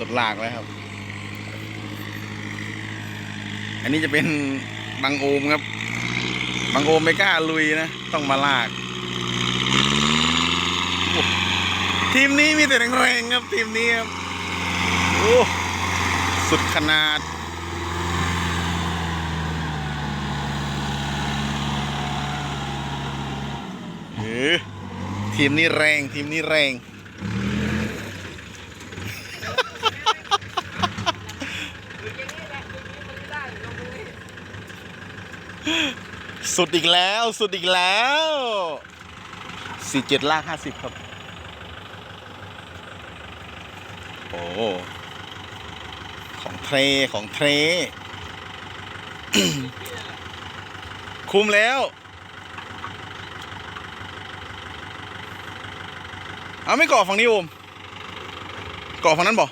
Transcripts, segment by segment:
รถลากแล้วครับ อันนี้จะเป็นบางโอมครับ บางโอมไม่กล้าลุยนะ ต้องมาลาก ทีมนี้มีแต่แรงๆครับ ทีมนี้ครับโอ้สุดขนาดเออทีมนี้แรง ทีมนี้แรง สุดอีกแล้วสุดอีกแล้วสี่เจ็ดล่างห้าสิบครับ โอ้ของเทรของเทรคุมแล้ว เอาไม่ก่อฝั่งนี้โอมก่อฝั่งนั้นบ่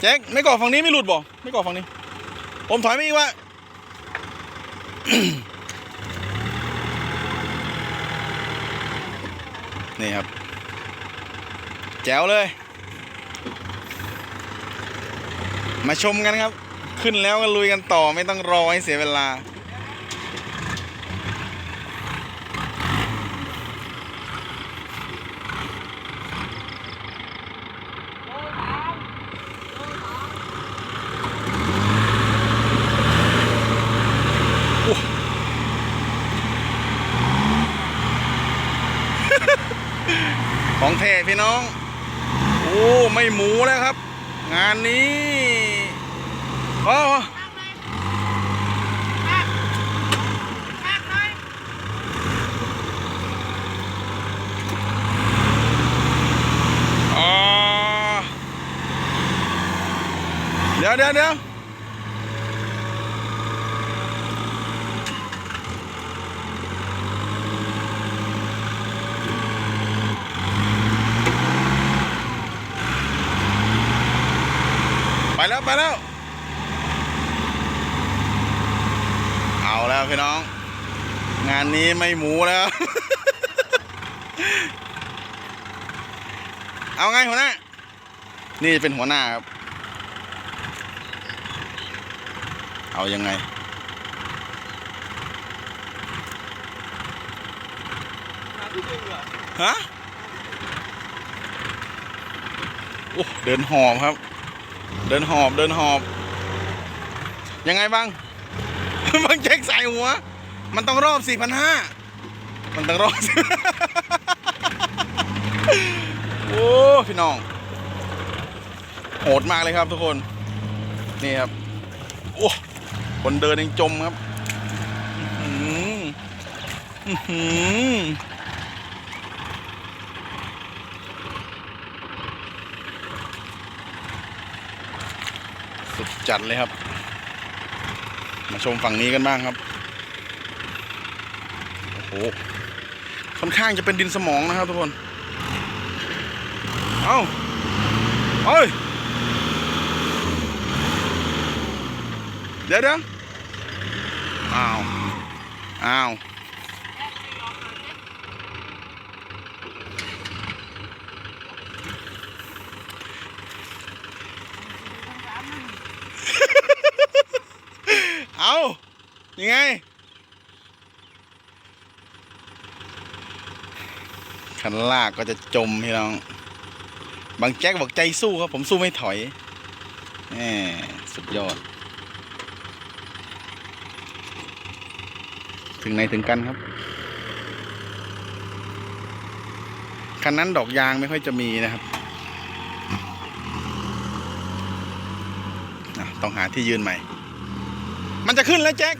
แจ็คไม่ก่อฝั่งนี้ไม่หลุดบ่ไม่ก่อฝั่งนี้โอมถอยไม่อีกวะ นี่ครับ แจ๋วเลย มาชมกันครับ ขึ้นแล้วก็ลุยกันต่อไม่ต้องรอให้เสียเวลา ของเทพี่น้อง โอ้ ไม่หมูแล้วครับ งานนี้พอพออ๋อเดี๋ยวเดี๋ยวเดี๋ยว ไปแล้วไปแล้ว เอาแล้วพี่น้อง งานนี้ไม่หมูแล้ว เอาไงหัวหน้า นี่เป็นหัวหน้าครับ เอายังไงฮะโอ้เดินหอบครับ เดินหอบเดินหอบ ยังไงบ้างบางเช็คใส่หัว มันต้องรอบ4,500มันต้องรอบโอ้พี่น้องโหดมากเลยครับทุกคน นี่ครับโอ้คนเดินยังจมครับ อื้อหืออื้อหือ สุดจัดเลยครับ มาชมฝั่งนี้กันบ้างครับ โอ้โห ค่อนข้างจะเป็นดินสมองนะครับทุกคน เอาเฮ้ย เดี๋ยวเดี๋ยวอ้าว อ้าว เอา ยังไง คันลากก็จะจมพี่น้อง บางแจ็คบอกใจสู้ครับ ผมสู้ไม่ถอยแหมสุดยอด ถึงไหนถึงกันครับ คันนั้นดอกยางไม่ค่อยจะมีนะครับต้องหาที่ยืนใหม่ มันจะขึ้นแล้วแจ็ค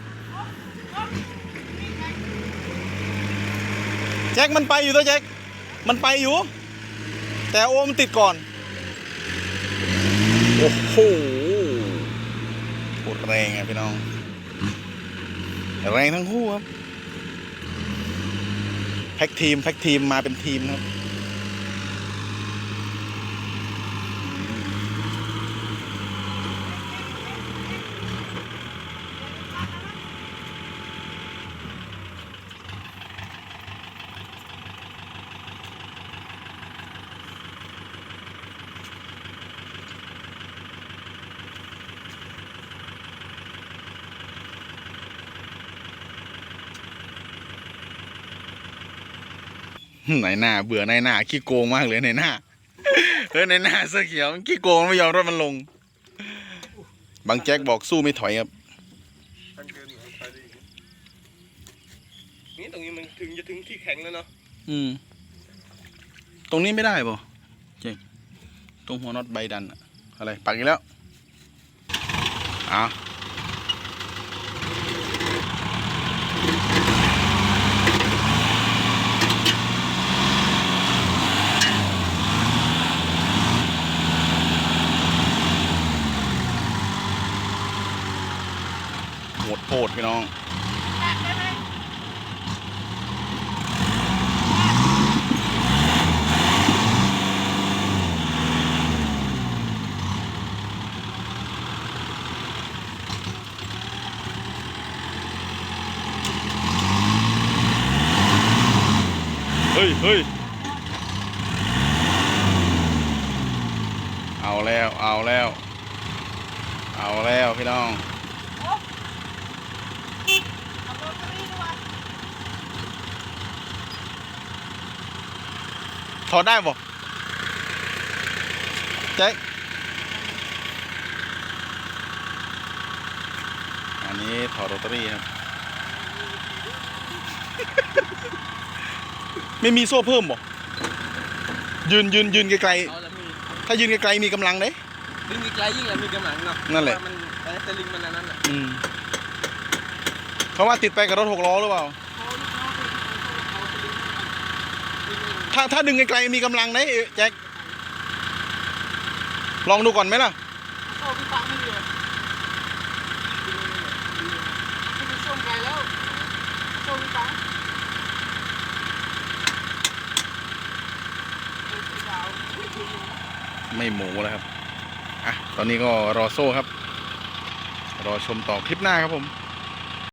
แจ็คมันไปอยู่ตัวแจ็คมันไปอยู่ แต่โอมนติดก่อน โอ้โหโแรงอะพี่น้อง แรงทั้งคู่ครับ แพ็กทีม แพ็กทีมมาเป็นทีมครับ ไหนหน้าเบื่อในหน้าขี้โกงมากเลยในหน้าเออในหน้าเสื้อเขียวมันขี้โกงไม่ยอมรถมันลง บางแจ็คบอกสู้ไม่ถอยครับทันเกินหน่อยไปดินี่ตรงนี้มันถึงจะถึงที่แข็งแล้วเนาะอืม ตรงนี้ไม่ได้ป่ะเจ๊ตรงหัวน็อตใบดันอะอะไรปักอีกแล้วอะ โหดโหดพี่น้องเฮ้ยเฮ้ยเอาแล้ว เอาแล้ว เอาแล้วพี่น้อง ถอดได้บ่แจ็คอันนี้ถอดโรตารี่ครับ ไม่มีโซ่เพิ่มบ่ยืนยืนยืนไกลเอาแล้วมีๆถ้ายืนไกลๆมีกำลังเด้ ดึงไกลๆยิ่งแล้วมีกำลังเนาะนั่นแหละ เพราว่ามันไอ้สลิงมันอันนั้นอะอืมเขาว่าติดไปกับรถหกล้อหรือเปล่า ถ้าถ้าดึงไกลๆมีกำลังได้แจ็คลองดูก่อนไหมล่ะโซ่พี่ปังไม่ดีเลยพี่มีส้มไกลแล้วโซ่พี่ปังไม่หมูแล้วครับ อะ ตอนนี้ก็รอโซ่ครับ รอชมต่อคลิปหน้าครับผม